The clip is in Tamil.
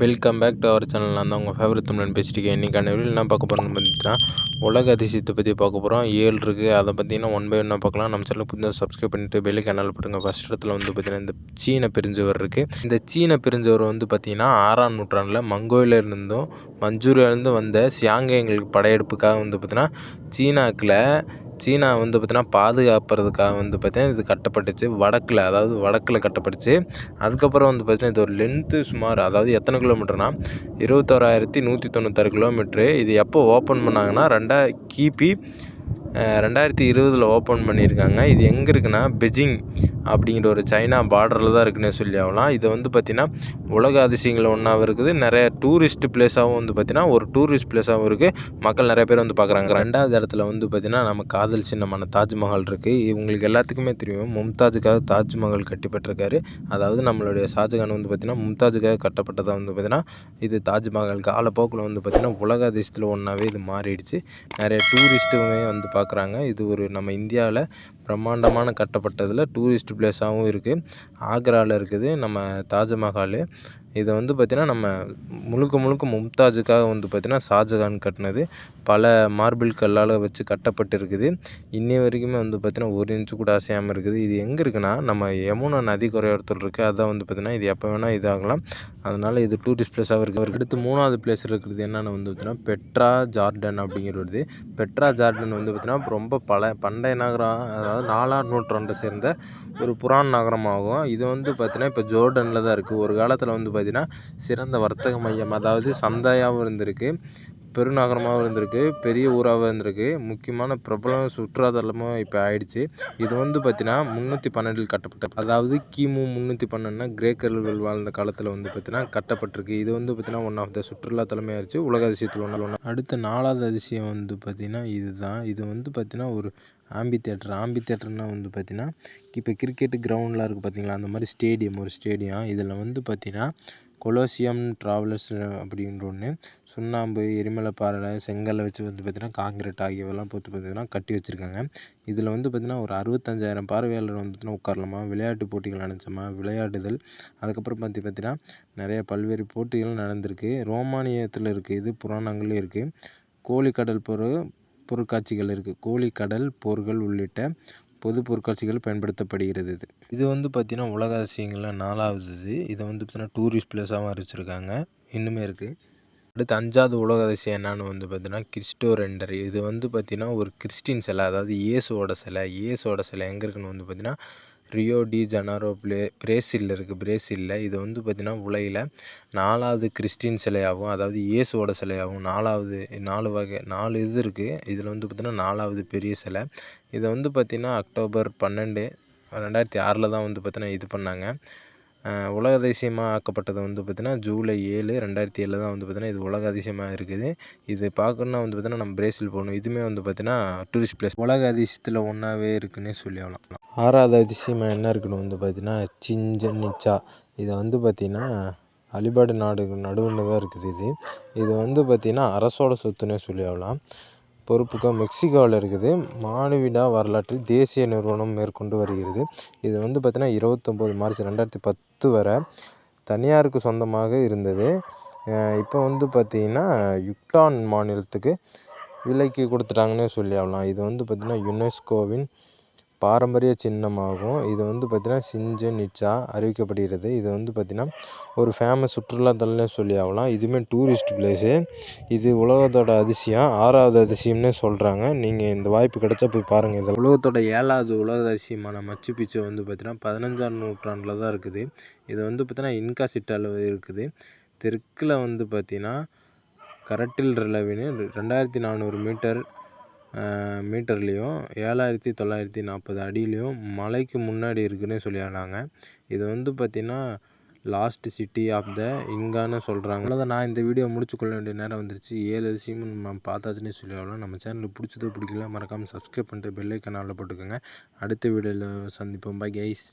Welcome back to our channel நான் தான் உங்கள் ஃபேவரட் தமிழன் பேசிட்டு இன்றைக்கான வீடியோ என்ன பார்க்க போகிறோம்னு பார்த்தீங்கன்னா உலக அதிசயத்தை பற்றி பார்க்க போகிறோம் ஏழு இருக்குது அதை பார்த்தீங்கன்னா ஒன் பை ஒன்னாக பார்க்கலாம். நம்ம சேனலுக்கு புதுசாக சப்ஸ்கிரைப் பண்ணிட்டு பெல்லு கேனல் போட்டுங்க. ஃபஸ்ட் இடத்துல வந்து பார்த்திங்கன்னா இந்த சீன பெருஞ்சுவர் இருக்குது இந்த சீன பெருஞ்சுவர் வந்து பார்த்திங்கன்னா ஆறாம் நூற்றாண்டில் மங்கோலியிலிருந்தும் மஞ்சூரியிலேருந்து வந்த சியாங்கேங்களுக்கு படையெடுப்புக்காக வந்து பார்த்திங்கன்னா சீனாக்கில் சீனா வந்து பார்த்திங்கன்னா பாதுகாப்புறதுக்காக வந்து பார்த்தீங்கன்னா இது கட்டப்பட்டுச்சு. வடக்கில் அதாவது வடக்கில் கட்டப்பட்டுச்சு. அதுக்கப்புறம் வந்து பார்த்தீங்கன்னா இது ஒரு லென்த்து சுமார் அதாவது எத்தனை கிலோமீட்டர்னால் இருபத்தோராயிரத்தி நூற்றி தொண்ணூத்தாறு கிலோமீட்ரு இது எப்போ ஓப்பன் பண்ணாங்கன்னா ரெண்டா கிபி ரெண்டாயிரத்தி இருபதில் ஓப்பன் பண்ணியிருக்காங்க. இது எங்கே இருக்குன்னா பெஜிங் அப்படிங்கிற ஒரு சைனா பார்டரில் தான் இருக்குன்னே சொல்லி ஆகலாம். இது வந்து பார்த்திங்கன்னா உலக அதிசயங்களில் ஒன்றாவும் இருக்குது. நிறைய டூரிஸ்ட் பிளேஸாகவும் வந்து பார்த்திங்கன்னா ஒரு டூரிஸ்ட் பிளேஸாகவும் இருக்குது மக்கள் நிறைய பேர் வந்து பார்க்குறாங்க ரெண்டாவது இடத்துல வந்து பார்த்திங்கன்னா நம்ம காதல் சின்னமான தாஜ்மஹால் இருக்குது இவங்களுக்கு எல்லாத்துக்குமே தெரியும். மும்தாஜுக்காக தாஜ்மஹால் கட்டிப்பட்டிருக்காரு. அதாவது நம்மளுடைய ஷாஜகான் வந்து பார்த்திங்கன்னா மும்தாஜுக்காக கட்டப்பட்டதாக வந்து பார்த்திங்கன்னா இது தாஜ்மஹால் காலப்போக்கில் வந்து பார்த்திங்கன்னா உலக அதிசயத்தில் ஒன்றாவே இது மாறிடுச்சு. நிறைய டூரிஸ்ட்டுமே வந்து பார்க்குறாங்க. இது ஒரு நம்ம இந்தியாவில் பிரம்மாண்டமான கட்டப்பட்டதில் டூரிஸ்ட் பிளேஸாகவும் இருக்குது ஆக்ராவில் இருக்குது நம்ம தாஜ்மஹால். இதை வந்து பார்த்திங்கன்னா நம்ம முழுக்க முழுக்க மும்தாஜுக்காக வந்து பார்த்திங்கன்னா ஷாஜகான் கட்டினது. பல மார்பிள் கல்லால் வச்சு கட்டப்பட்டிருக்குது. இன்னி வரைக்குமே வந்து பார்த்திங்கன்னா ஒரு இன்ச்சு கூட அசையாமல் இருக்குது. இது எங்கே இருக்குன்னா நம்ம யமுனா நதி குறையோரத்தில் இருக்குது அதான் வந்து பார்த்திங்கன்னா இது எப்போ வேணால் இதாகலாம். அதனால் இது டூரிஸ்ட் பிளேஸாகவும் இருக்குது அடுத்து மூணாவது பிளேஸ் இருக்கிறது என்னென்னு வந்து பார்த்திங்கன்னா பெட்ரா ஜார்டன் அப்படிங்கிறது. பெட்ரா ஜார்டன் வந்து பார்த்திங்கன்னா ரொம்ப பல பண்டைய நகரம் அதாவது நாலாம் நூற்றாண்டை சேர்ந்த ஒரு புராண நகரமாகும். இது வந்து பார்த்திங்கன்னா இப்போ ஜோர்டனில் தான் இருக்குது ஒரு காலத்தில் வந்து பார்த்திங்கன்னா சிறந்த வர்த்தக மையம் அதாவது சந்தையாகவும் இருந்திருக்கு. பெருநகரமாகவும் இருந்திருக்கு பெரிய ஊராகவும் இருந்திருக்கு. முக்கியமான பிரபலம் சுற்றுலாத்தலமாக இப்போ ஆயிடுச்சு. இது வந்து பார்த்திங்கன்னா முந்நூற்றி பன்னெண்டில் கட்டப்பட்ட அதாவது கிமு முந்நூற்றி பன்னெண்டுனா கிரேக்கர்கள் வாழ்ந்த காலத்தில் வந்து பார்த்திங்கன்னா கட்டப்பட்டிருக்கு. இது வந்து பார்த்திங்கன்னா ஒன் ஆஃப் த சுற்றுலா ஆயிடுச்சு. உலக அதிசயத்தில் ஒன்று ஒன்று அடுத்த நாலாவது அதிசயம் வந்து பார்த்திங்கன்னா இதுதான். இது வந்து பார்த்திங்கன்னா ஒரு ஆம்பி தேட்டர் ஆம்பி தேட்டர்னால் வந்து பார்த்திங்கன்னா இப்போ கிரிக்கெட்டு கிரவுண்ட்லாம் இருக்குது பார்த்திங்களா அந்த மாதிரி ஸ்டேடியம் ஒரு ஸ்டேடியம் இதில் வந்து பார்த்திங்கன்னா கொலோசியம் ட்ராவலர்ஸ் அப்படின்ற ஒன்று சுண்ணாம்பு எரிமலை பாறை செங்கல்லை வச்சு வந்து பார்த்திங்கன்னா காங்கிரீட் ஆகியவெல்லாம் போட்டு பார்த்திங்கன்னா கட்டி வச்சுருக்காங்க. இதில் வந்து பார்த்திங்கன்னா ஒரு அறுபத்தஞ்சாயிரம் பார்வையாளர் வந்து பார்த்திங்கன்னா உட்காரலாமா? விளையாட்டு போட்டிகள் நடந்துச்சோமா? விளையாடுதல். அதுக்கப்புறம் பார்த்து பார்த்திங்கன்னா நிறைய பல்வேறு போட்டிகள் நடந்திருக்கு. ரோமானியத்தில் இருக்குது இது புராணங்கள்லேயும் இருக்குது கோழிக்கடல் பொரு பொருட்காட்சிகள் இருக்குது கோழிக்கடல் போர்கள் உள்ளிட்ட பொது பொருட்காட்சிகள் பயன்படுத்தப்படுகிறது. இது இது வந்து பார்த்திங்கன்னா உலக அதிசயங்களில் நாலாவது இது இதை வந்து பார்த்திங்கன்னா டூரிஸ்ட் பிளேஸாகவும் அறிவிச்சிருக்காங்க இன்னுமே இருக்குது அடுத்து அஞ்சாவது உலக அதிசயம் என்னன்னு வந்து பார்த்தீங்கன்னா கிறிஸ்டோ ரெண்டர். இது வந்து பார்த்திங்கன்னா ஒரு கிறிஸ்டின் சிலை அதாவது இயேசுவோட சிலை. இயேசுவோட சிலை எங்கே இருக்குன்னு வந்து பார்த்திங்கன்னா ரியோ டி ஜனாரோ ப்ளே பிரேசிலில் இருக்குது பிரேசிலில். இது வந்து பார்த்திங்கன்னா உலகில் நாலாவது கிறிஸ்டின் சிலையாகவும் அதாவது இயேசுவோட சிலையாகவும் நாலாவது நாலு வகை நாலு இது இருக்குது இதில் வந்து பார்த்திங்கன்னா நாலாவது பெரிய சிலை. இதை வந்து பார்த்திங்கன்னா அக்டோபர் பன்னெண்டு ரெண்டாயிரத்தி ஆறில் தான் வந்து பார்த்திங்கன்னா இது பண்ணாங்க. உலக அதிசயமாக ஆக்கப்பட்டது வந்து பார்த்திங்கன்னா ஜூலை ஏழு ரெண்டாயிரத்தி ஏழில் தான் வந்து பார்த்திங்கன்னா இது உலக அதிசயமாக இருக்குது. இது பார்க்கணுன்னா வந்து பார்த்திங்கன்னா நம்ம பிரேசில் போகணும். இதுவுமே வந்து பார்த்திங்கன்னா டூரிஸ்ட் பிளேஸ் உலக அதிசயத்தில் ஒன்றாவே இருக்குன்னே சொல்லி ஆகலாம் ஆறாவது அதிசயமாக என்ன இருக்குன்னு வந்து பார்த்திங்கன்னா சிஞ்சன் நிச்சா இதை வந்து பார்த்திங்கன்னா அலிபாடு நாடு நடுவில் தான் இருக்குது இது. இது வந்து பார்த்திங்கன்னா அரசோட சொத்துன்னே சொல்லி ஆகலாம் பொறுப்புகள் மெக்சிகோவில் இருக்குது. மானுவிடா வரலாற்றில் தேசிய நிறுவனம் மேற்கொண்டு வருகிறது. இது வந்து பார்த்திங்கன்னா இருபத்தொம்போது மார்ச் ரெண்டாயிரத்தி பத்து வரை தனியாருக்கு சொந்தமாக இருந்தது. இப்போ வந்து பார்த்திங்கன்னா யுக்டான் மாநிலத்துக்கு விலைக்கு கொடுத்துட்டாங்கன்னே சொல்லி ஆகலாம். இது வந்து பார்த்திங்கன்னா யுனெஸ்கோவின் பாரம்பரிய சின்னமாகும். இது வந்து பார்த்திங்கன்னா சிஞ்சன் இட்சா அறிவிக்கப்படுகிறது. இது வந்து பார்த்திங்கன்னா ஒரு ஃபேமஸ் சுற்றுலாத்தலம்னே சொல்லி ஆகலாம். இதுவுமே டூரிஸ்ட் பிளேஸு இது உலகத்தோட அதிசயம். ஆறாவது அதிசயம்னே சொல்கிறாங்க நீங்கள் இந்த வாய்ப்பு கிடைச்சா போய் பாருங்கள் இந்த உலகத்தோட ஏழாவது உலக அதிசயமான மச்சு பிச்சு வந்து பார்த்திங்கன்னா பதினஞ்சாம் நூற்றாண்டில் தான் இருக்குது. இது வந்து பார்த்திங்கன்னா இன்கா சிட்டாவில் இருக்குது. தெற்கில் வந்து பார்த்திங்கன்னா கரட்டில் ரிலவின்னு ரெண்டாயிரத்தி நானூறு மீட்டர் மீட்டர்லேயும் ஏழாயிரத்தி தொள்ளாயிரத்தி நாற்பது அடியிலையும் மலைக்கு முன்னாடி இருக்குதுன்னே சொல்லியிருந்தாங்க. இது வந்து பார்த்திங்கன்னா லாஸ்ட் சிட்டி ஆஃப் த இங்கான்னு சொல்கிறாங்க அவ்வளோதான் நான் இந்த வீடியோ முடிச்சுக்கொள்ள வேண்டிய நேரம் வந்துருச்சு. ஏழு சீமன் நம்ம பார்த்தாச்சுன்னே சொல்லி நம்ம சேனலுக்கு பிடிச்சதோ பிடிக்கல மறக்காமல் சப்ஸ்கிரைப் பண்ணிட்டு பெல்லை கனாலில் போட்டுக்கோங்க. அடுத்த வீடியோவில் சந்திப்போம். Bye guys